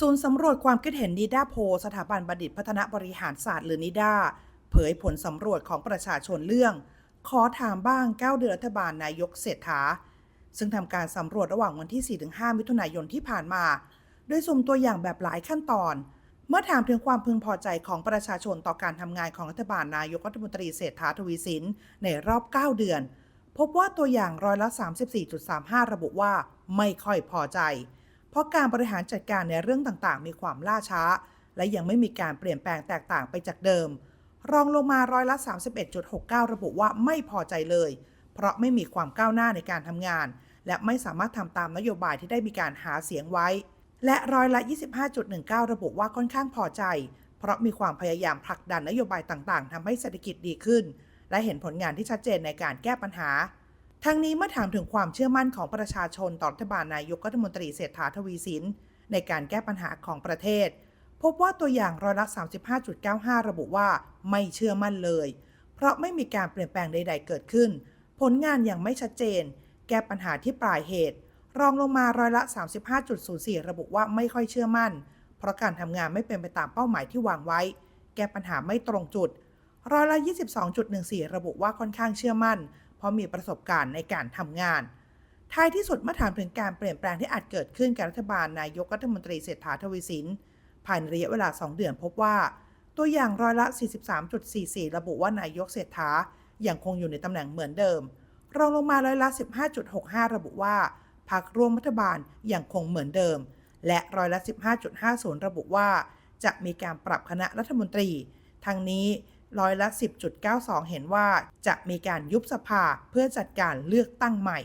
ศูนย์สำรวจความคิดเห็นนิด้าโพลสถาบันบัณฑิตพัฒนาบริหารศาสตร์หรือนิด้าเผยผลสำรวจของประชาชนเรื่อง ขอถามบ้างก้าวเดือนรัฐบาลนายกเศรษฐา ซึ่งทำการสำรวจระหว่างวันที่ 4-5 มิถุนายนที่ผ่านมา โดยสุ่มตัวอย่างแบบหลายขั้นตอน เมื่อถามถึงความพึงพอใจของประชาชนต่อการทำงานของรัฐบาลนายกรัฐมนตรีเศรษฐาทวีสินในรอบ 9 เดือน พบว่าตัวอย่างร้อยละ 34.35 ระบุว่า ไม่ค่อยพอใจ เพราะการบริหารจัดการในเรื่องต่างๆ มีความล่าช้า และยังไม่มีการเปลี่ยนแปลงแตกต่างไปจากเดิม รองลงมาร้อยละ 31.69 ระบุว่าไม่พอใจเลย เพราะไม่มีความก้าวหน้าในการทำงาน และไม่สามารถทำตามนโยบายที่ได้มีการหาเสียงไว้ และร้อยละ 25.19 ระบุว่าค่อนข้างพอใจ เพราะมีความพยายามผลักดันนโยบายต่างๆทำให้เศรษฐกิจดีขึ้น และเห็นผลงานที่ชัดเจนในการแก้ปัญหา ทั้งนี้เมื่อถามถึงความเชื่อมั่นของประชาชนต่อรัฐบาลนายกรัฐมนตรีเศรษฐาทวีสิน ในการแก้ปัญหาของประเทศ พบว่าตัวอย่างร้อยละ 35.95 ระบุว่าไม่เชื่อมั่นเลย เพราะไม่มีการเปลี่ยนแปลงใด ๆ เกิดขึ้น ผลงานยังไม่ชัดเจน แก้ปัญหาที่ปลายเหตุ รองลงมาร้อยละ 35.04 ระบุว่าไม่ค่อยเชื่อมั่น เพราะการทำงานไม่เป็นไปตามเป้าหมายที่วางไว้ แก้ปัญหาไม่ตรงจุดร้อยละ22.14 ระบุว่าค่อนข้างเชื่อมั่น ราะมีประสบการณ์ในการทำงาน ท้ายที่สุดเมื่อถามถึงการเปลี่ยนแปลงที่อาจเกิดขึ้นกับรัฐบาลนายกรัฐมนตรีเศรษฐาทวีสิน ภายในระยะเวลา 2 เดือนพบว่า ตัวอย่างร้อยละ 43.44 ระบุว่านายกเศรษฐายังคงอยู่ในตำแหน่งเหมือนเดิม รองลงมาร้อยละ 15.65 ระบุว่าพรรคร่วมรัฐบาลยังคงเหมือนเดิม และร้อยละ 15.50 ระบุว่า จะมีการปรับคณะรัฐมนตรี ทั้งนี้ ร้อยละ 10.92 เห็นว่าจะมีการยุบสภาเพื่อจัดการเลือกตั้งใหม่